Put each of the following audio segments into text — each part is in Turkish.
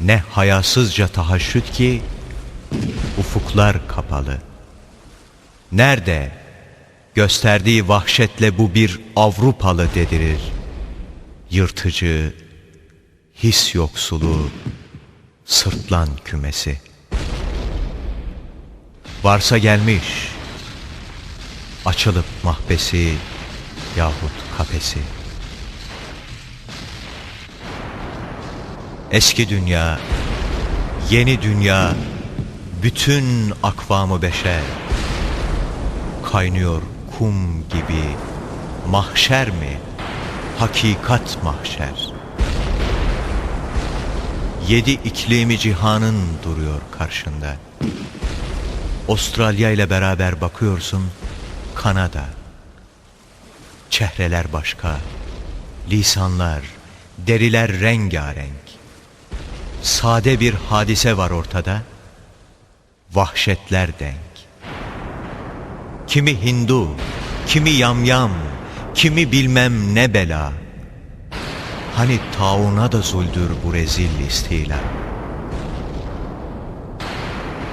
Ne hayasızca tahaşüt ki ufuklar kapalı. Nerede gösterdiği vahşetle bu bir Avrupalı dedirir. Yırtıcı, his yoksulu, sırtlan kümesi. Varsa gelmiş, açılıp mahbesi yahut kafesi. Eski dünya, yeni dünya, bütün akvamı beşer. Kaynıyor kum gibi, mahşer mi? Hakikat mahşer. Yedi iklimi cihanın duruyor karşında. Avustralya ile beraber bakıyorsun, Kanada. Çehreler başka, lisanlar, deriler rengarenk. Sade bir hadise var ortada, vahşetler denk. Kimi Hindu, kimi yamyam, kimi bilmem ne bela. Hani tauna da zuldür bu rezil istila.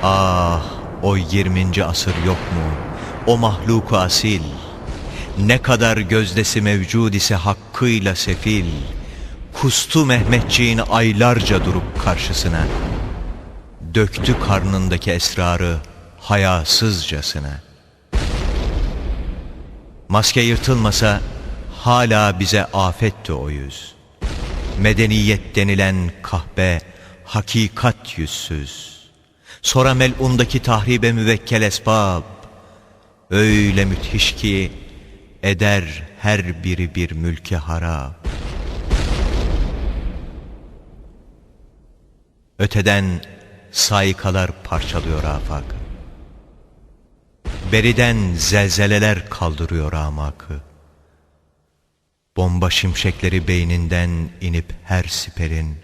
Ah, o 20. asır yok mu? O mahluku asil. Ne kadar gözdesi mevcud ise hakkıyla sefil. Kustu Mehmetçiğin aylarca durup karşısına. Döktü karnındaki esrarı hayasızcasına. Maske yırtılmasa hala bize afetti o yüz. Medeniyet denilen kahpe hakikat yüzsüz. Sonra melundaki tahribe müvekkel esbab. Öyle müthiş ki eder her biri bir mülke harap. Öteden saikalar parçalıyor afak. Beriden zelzeleler kaldırıyor amakı. Bomba şimşekleri beyninden inip her siperin.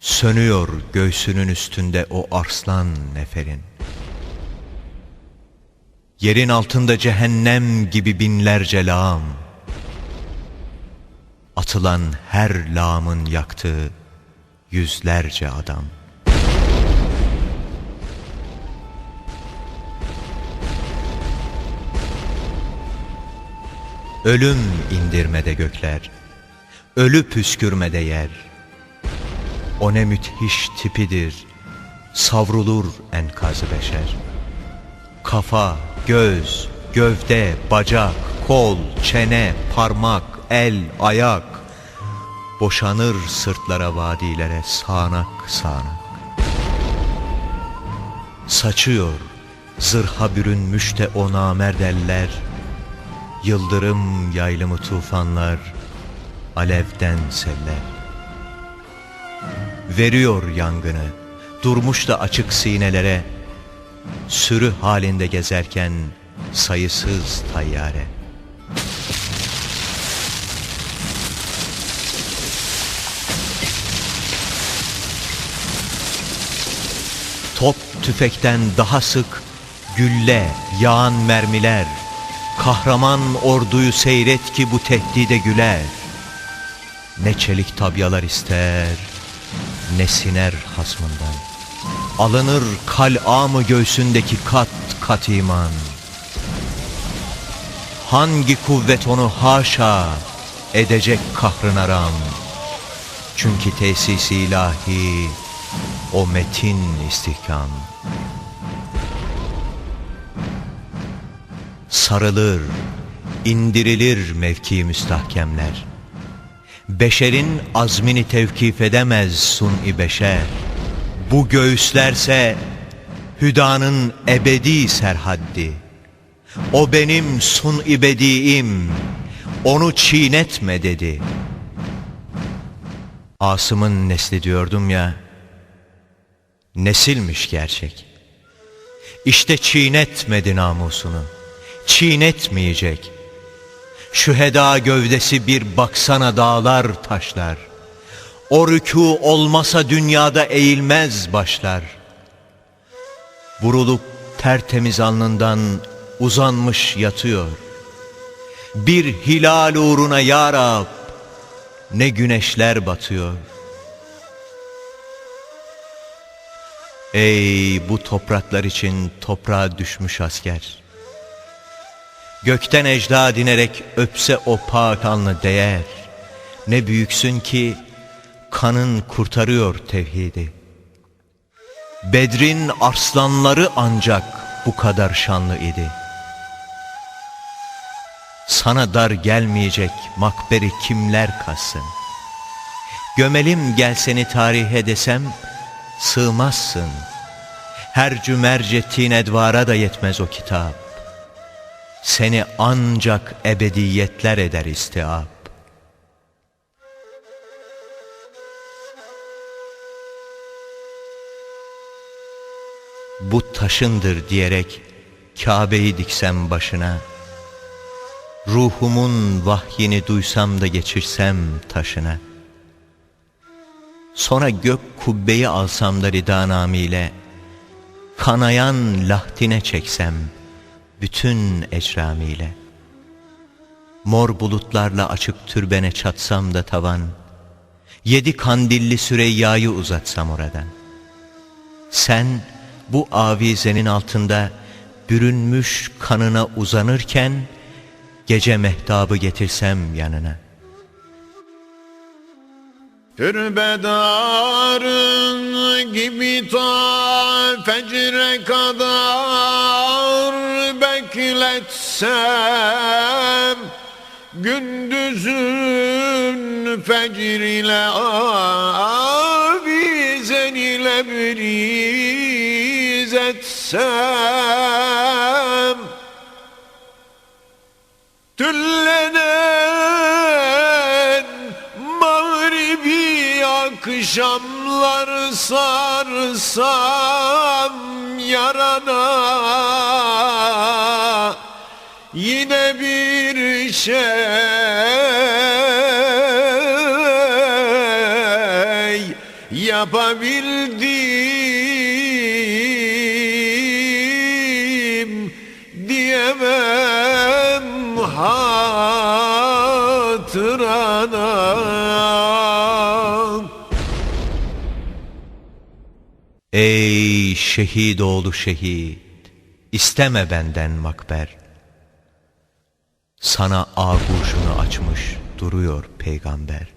Sönüyor göğsünün üstünde o arslan neferin. Yerin altında cehennem gibi binlerce lağım. Atılan her lağımın yaktığı yüzlerce adam. Ölüm indirmede gökler, ölü püskürmede yer. O ne müthiş tipidir, savrulur enkazı beşer. Kafa, göz, gövde, bacak, kol, çene, parmak, el, ayak. Boşanır sırtlara vadilere sağanak sağanak. Saçıyor zırha bürünmüş de o namerd eller. Yıldırım yaylımı tufanlar, alevden seller. Veriyor yangını, durmuş da açık sinelere, sürü halinde gezerken sayısız tayyare. Tüfekten daha sık gülle, yağan mermiler, kahraman orduyu seyret ki bu tehdide güler. Ne çelik tabyalar ister, ne siner hasmından. Alınır kal'amı göğsündeki kat kat iman. Hangi kuvvet onu haşa edecek kahrına ram? Çünkü tesisi ilahi o metin istihkam. Sarılır, indirilir mevki müstahkemler. Beşerin azmini tevkif edemez sun-i beşer. Bu göğüslerse hüdanın ebedi serhaddi. O benim sun-i bediim, onu çiğnetme dedi. Asım'ın nesli diyordum ya, nesilmiş gerçek. İşte çiğnetmedi namusunu, çiğnetmeyecek. Şüheda gövdesi bir baksana dağlar taşlar. O rükû olmasa dünyada eğilmez başlar. Vurulup tertemiz alnından uzanmış yatıyor. Bir hilal uğruna ya Rab, ne güneşler batıyor. Ey bu topraklar için toprağa düşmüş asker. Gökten ecda dinerek öpse o pak alnı değer. Ne büyüksün ki kanın kurtarıyor tevhidi. Bedrin arslanları ancak bu kadar şanlı idi. Sana dar gelmeyecek makberi kimler kassın? Gömelim gel seni tarihe desem sığmazsın. Her cümercettiğin edvara da yetmez o kitap. Seni ancak ebediyetler eder istiab. Bu taşındır diyerek Kabe'yi diksem başına, Ruhumun vahyini duysam da geçirsem taşına, Sonra gök kubbeyi alsam da ridanamiyle, Kanayan lahtine çeksem bütün ecramiyle, Mor bulutlarla açık türbene çatsam da tavan, Yedi kandilli Süreyya'yı uzatsam oradan. Sen bu avizenin altında bürünmüş kanına uzanırken, Gece mehtabı getirsem yanına. Türbedarın gibi ta fecre kadar bekletsem Gündüzün fecr ile avizen ile biriz etsem Tüllenen akşamlar sarsam yarana Yine bir şey yapabildim diyemem hatırana Ey şehit oğlu şehit, isteme benden makber. Sana ağuşunu açmış duruyor peygamber.